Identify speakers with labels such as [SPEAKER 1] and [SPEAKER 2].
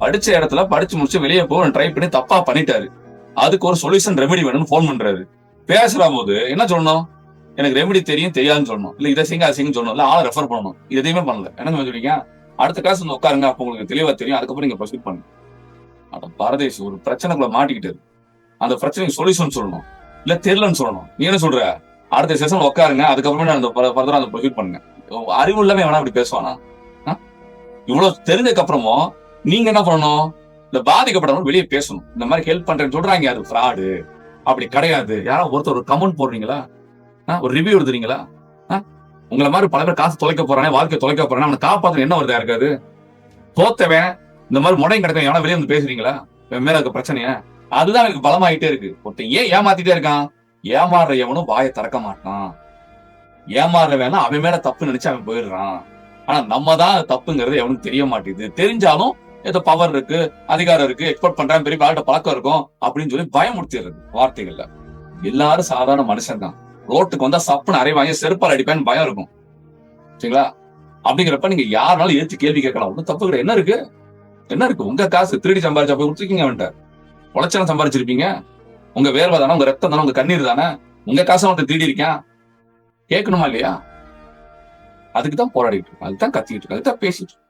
[SPEAKER 1] படிச்ச இடத்துல படிச்சு முடிச்சு வெளியே போக ட்ரை பண்ணி தப்பா பண்ணிட்டாரு. அதுக்கு ஒரு சொல்யூஷன் ரெமெடி வேணும்னு ஃபோன் பண்றாரு. பேசுற போது என்ன சொல்லணும்? எனக்கு ரெமெடி தெரியும் தெரியாதுன்னு சொல்லணும். இல்ல இதை செய்யுங்க அதை செய்யுங்க சொல்லணும். இல்ல ஆளை ரெஃபர் பண்ணணும். இது எதையுமே பண்ணல. என்ன சொல்றீங்க? அடுத்த கிளாஸ் வந்து உட்காருங்க அப்போ உங்களுக்கு தெளிவா தெரியும். அதுக்கப்புறம் நீங்க ப்ரொசீட் பண்ணுங்க. அட பாரதேஷ் ஒரு பிரச்சனைக்குள்ள மாட்டிக்கிட்டாரு. அந்த பிரச்சனைக்கு சொல்யூஷன் சொல்லணும். இல்ல தெரியலன்னு சொல்லணும். நீ என்ன சொல்ற? அடுத்த செஷன் உட்காருங்க அதுக்கப்புறமே அந்த ஃபர்தரா அந்த ப்ரொசீட் பண்ணுங்க. அறிவு இல்லாம வேணா அப்படி பேசுவானா? இவ்வளவு தெரிஞ்சதுக்கு அப்புறமும் நீங்க என்ன பண்ணணும்? இந்த பாதிக்கப்பட்டவங்க வெளியே பேசணும். இந்த மாதிரி ஹெல்ப் பண்றேன்னு சொல்றாங்க. அது ஃப்ராடு அப்படி கிடையாது. யாராவது ஒருத்தர் ஒரு கமெண்ட் போடுறீங்களா? ஆ? ஒரு ரிவ்யூ எழுதுறீங்களா? ஆ? உங்களை மாதிரி பல பேர் காசு தொலைக்க போறானே வாழ்க்கை தொலைக்க போறானே அவனை காப்பாற்ற என்ன வருதா இருக்காது தோத்தவன் இந்த மாதிரி முடையும் கிடைக்கும் எவனா வெளியே வந்து பேசுறீங்களா? மேல இருக்க பிரச்சனையா? அதுதான் எனக்கு பலமாயிட்டே இருக்கு. ஒருத்தன் ஏன் ஏமாத்திட்டே இருக்கான்? ஏமாறுற எவனும் வாயை திறக்க மாட்டான். ஏமாறுறவன் அவன் மேல தப்பு நினைச்சு அவன் போயிடுறான். ஆனா நம்ம தான் தப்புங்கிறது எவனுக்கு தெரிய மாட்டேங்குது. தெரிஞ்சாலும் ஏதோ பவர் இருக்கு அதிகாரம் இருக்கு எக்ஸ்போர்ட் பண்றேன் பெரிய ஆள்கிட்ட பழக்கம் இருக்கும் அப்படின்னு சொல்லி பயமுறுத்திடுறது வார்த்தைகள்ல. எல்லாரும் சாதாரண மனுஷன் தான். ரோட்டுக்கு வந்தா சப்புன்னு அரை வாங்கி செருப்பால் அடிப்பேன்னு பயம் இருக்கும். சரிங்களா? அப்படிங்கிறப்ப நீங்க யாருனாலும் ஏத்து கேள்வி கேட்கலாம். ஒன்றும் தப்பு கிடையாது. என்ன இருக்கு? என்ன இருக்கு? உங்க காசு திருடி சம்பாரிச்சா போய் கொடுத்துருக்கீங்க அவன்கிட்ட. உழைச்சலாம் சம்பாரிச்சிருப்பீங்க. உங்க வேர்வை தானே உங்க ரத்தம் தானே உங்க கண்ணீர் தானே. உங்க காசை அவன் திருடி இருக்கேன். கேட்கணுமா இல்லையா? அதுக்கு தான் போராடிட்டு இருக்கோம். அதுதான் கத்திக்கிட்டு இருக்கோம். அதுக்கு தான் பேசிட்டு இருக்கோம்.